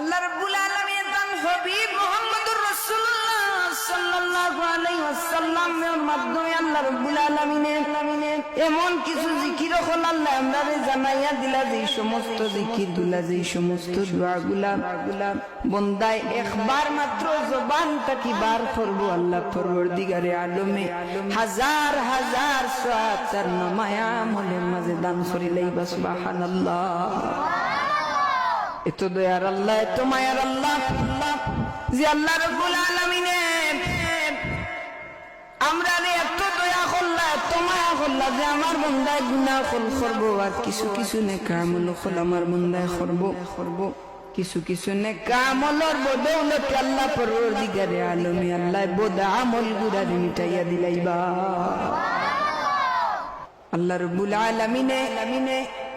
আল্লাহ রাব্বুল আলামিন তান হাবিব মুহাম্মদুর রাসূলুল্লাহ সাল্লাল্লাহু আলাইহি ওয়াসাল্লামের মাধ্যমে আল্লাহ রাব্বুল আলামিনের এমন কিছু জিকির হল আল্লাহ আমাদের জানাইয়া দিলা যে সমস্ত জিকিরগুলা যে সমস্ত দোয়া গুলা বন্দায় একবার মাত্র জবান তাকি বার করব আল্লাহ পরবর্তীকারে আলমে হাজার হাজার সাত তার নামায়া মনের মাঝে দান করিলেই বাস সুবহানাল্লাহ। এত দয়ার আল্লাহ এত মায়ার আল্লাহ। যে আল্লাহ আমরা রে এত দয়া এত মায়া যে আমার কল করব, আর কিছু কিছু নে কামল কল আমার করব করব। কিছু কিছু নে কামলর আল্লাহ আল্লাহ আমল মিটাইয়া দিলাইবা। আল্লাহ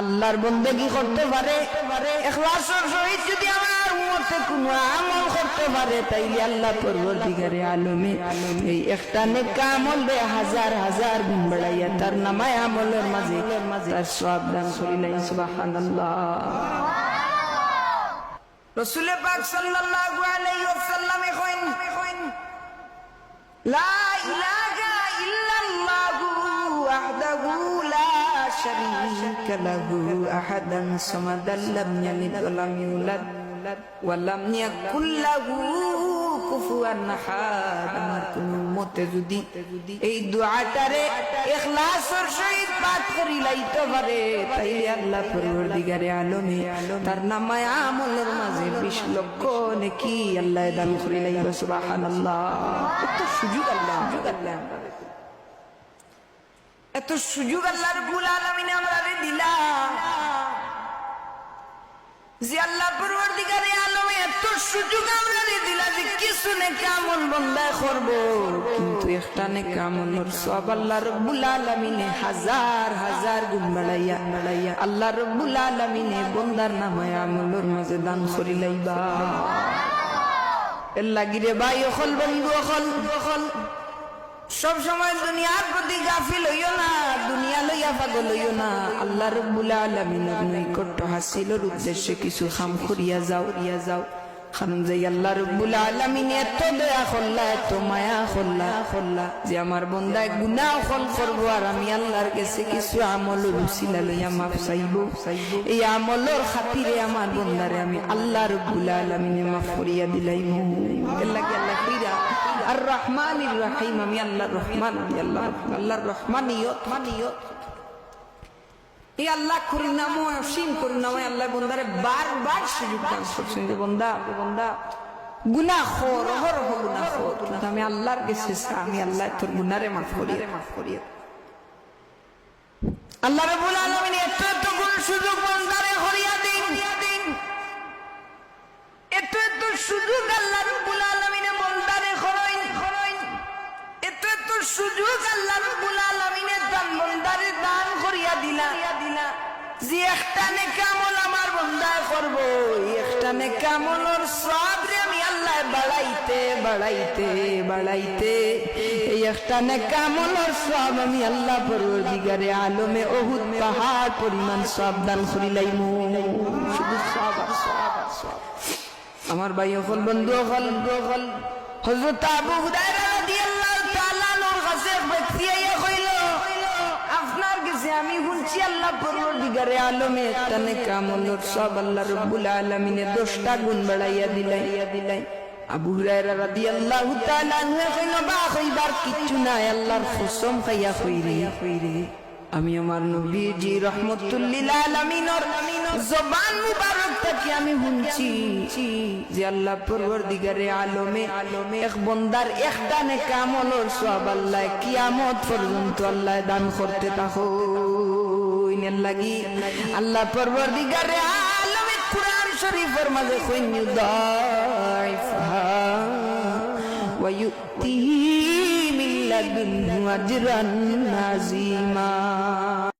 আল্লাহর বন্দেগি করতে পারে? যদি আমার উম্মতে কোনো আমল করতে পারে, তাইলে আল্লাহ পরবর্তীকারে আলমে এই একটা নেকা আমল রে হাজার হাজার গুণ বাড়াইয়া তার নামায় আমলের মাঝে তার সব দান করিলেন, সুবহানাল্লাহ। রসুল পাক সাল্লাল্লাহু আলাইহি ওয়াসাল্লাম কইন লা ইলাহা আহাদান সামাদান লাম ইয়ালিদ ওয়া লাম ইউলাদ ওয়া লাম ইয়াকুল লাহু কুফুয়ান আহাদ আমার কোন উম্মতে যদি এই দোয়াটারে ইখলাসের সহিত পাঠ করি লাইতে পারে তাইলে আল্লাহ পরবর্তীকারে আলমে তার নামায় আমলের মাঝে 20 লক্ষ নেকি আল্লাহ দান করি লাইবে সুবহানাল্লাহ। এত সুযোগ আল্লাহ সুযোগ আল্লাহ। এত সুযোগ আল্লাহ ভুল আলামিন আমরা দিলা যে আল্লাহ পরবর্তীকারে আলমে এত সুযোগ আমরা দিলা যে কিছু নে কামল বন্দা করব। কিন্তু একটা নে কামলর সব আল্লাহ রব্বুল আলামিনে হাজার হাজার গুণ বাড়াইয়া বাড়াইয়া আল্লাহ রব্বুল আলামিনে বন্দার নামায় আমলর মাঝে দান করিলাইবা এর লাগিরে ভাই, অকল বন্ধু অকল। সব সময় দুনিয়ার প্রতি গাফিল হইও না, দুনিয়া লইয়া পাগল হইও না। আল্লাহ রব্বুল আলামিনের নৈকট্য হাসিলের উদ্দেশ্যে কিছু খাম করিয়া যাও ইয়া যাও। যে আল্লাহ রব্বুল আলামিন এত দয়া করলা, এত মায়া করলা করলা যে আমার বন্দায় গুনাহ ফল করব আর আমি আল্লাহর কাছে কিছু আমল রুসিলা লইয়া মাফ চাইব। এই আমলর খাতিরে আমার বন্দারে আমি আল্লাহ রব্বুল আলামিনে মাফ করিয়া আল্লাহ কইরা আর রহমান রাহিম আমি আল্লাহ রহমান আমি আল্লাহ আল্লাহর রহমানিয়ত মানিয়ত এই আল্লাহ করুণাময় অসীম করুণাময় আল্লাহ বন্দারে বারবার সুযোগ দান করছেন যে বন্দা বন্দা গুনা খোর হর হো গুনা খোর কিন্তু আমি আল্লাহর কাছে আমি আল্লাহ তোর গুনারে মাফ করি। মাফ করি। আল্লাহ রাব্বুল আলামিন এত এত গুণ সুযোগ বন্দারে হরিয়া দিন। এত এত সুযোগ আল্লাহ রাব্বুল আলামিনে বন্দারে খরইন খরইন এত এত সুযোগ আল্লাহ রাব্বুল আলামিনে দান, বন্দারে দান করিয়া দিলা। দিলা যে একটা নেকামল আমার বন্দায় করব একটা আমি আল্লাহ বাড়াইতে বাড়াইতে বাড়াইতে। এই একটা সব আমি আল্লাহ আলমে পাহাড় পরিমাণ সব দান শুধু সব আমার ভাই বন্ধু হল হল হযরত আবু হুরায়রা কাছে আমি শুনছি আল্লাহ পরবর্তীকারে আলমে তানে নেকা আমলের সব আল্লাহ রব্বুল আলমিনে দোষটা গুণ বাড়াইয়া দিলাইয়া দিলাই। আবু হুরায়রা রাদিয়াল্লাহু তাআলা আনহু কইল বা কইবার কিচ্ছু নাই, আল্লাহর কসম খাইয়া কইরে কইরে আমি আমার নবীজি রহমতুল্লিল আলামিনর জবান মুবারক থেকে আমি শুনছি যে আল্লাহ পরবর্তীকারে আলমে আলমে এক বন্দার একটা নেক আমলর সব আল্লাহ কিয়ামত পর্যন্ত আল্লাহ দান করতে থাকো লাগি আল্লাহ পরবর্তীকারে আলমে কুরআন শরীফের মাঝে কইনি দাইফা ওয়া ইউতিহি لدنه أجرا عظيما